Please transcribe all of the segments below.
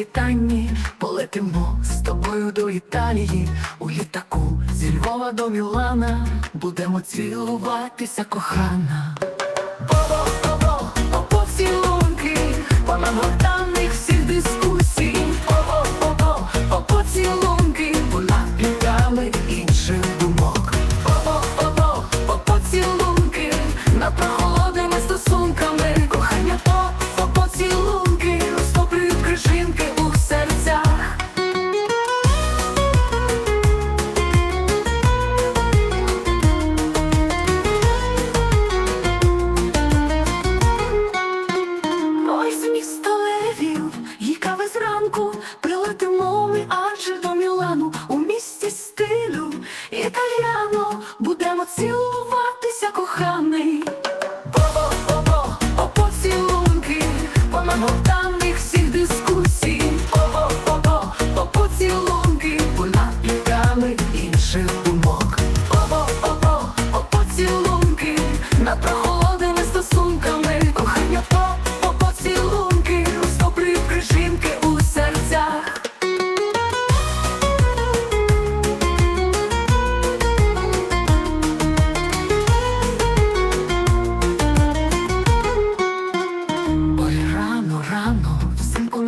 світанні полетимо з тобою до Італії. У літаку зі Львова до Мілана. Будемо цілуватися, кохана. коханий, бо-бо-бо-бо, о поцілунки, помагав.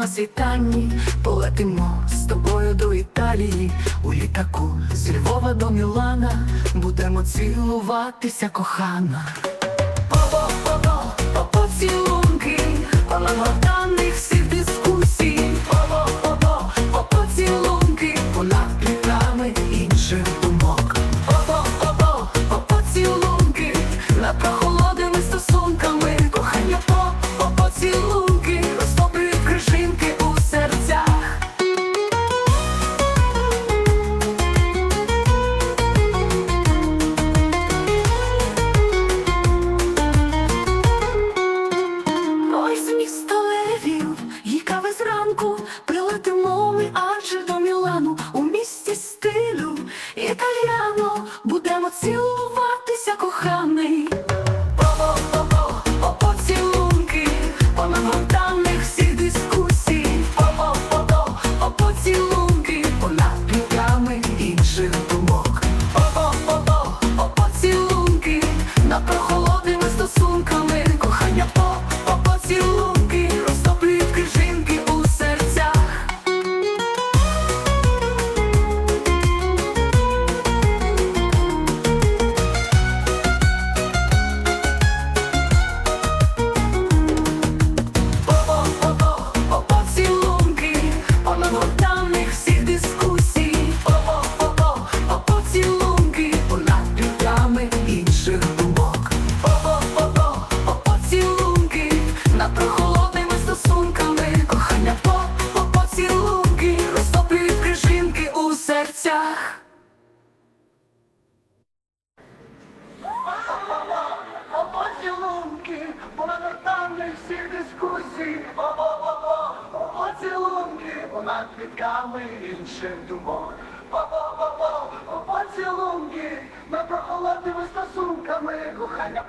на світанні. Полетимо з тобою до Італії, у літаку з Львова до Мілана. Будемо цілуватися, кохана. По-по-по-по, по всіх дискусій, По-по-по-по, понад плітами інших думок. По-по-по-по, по поцілунки, 멈추다 друзі, Па-па-па-па, поцілунки, понад квітками інших думок. Па-па-па-па, поцілунки, ми прохолодними стосунками, кохання.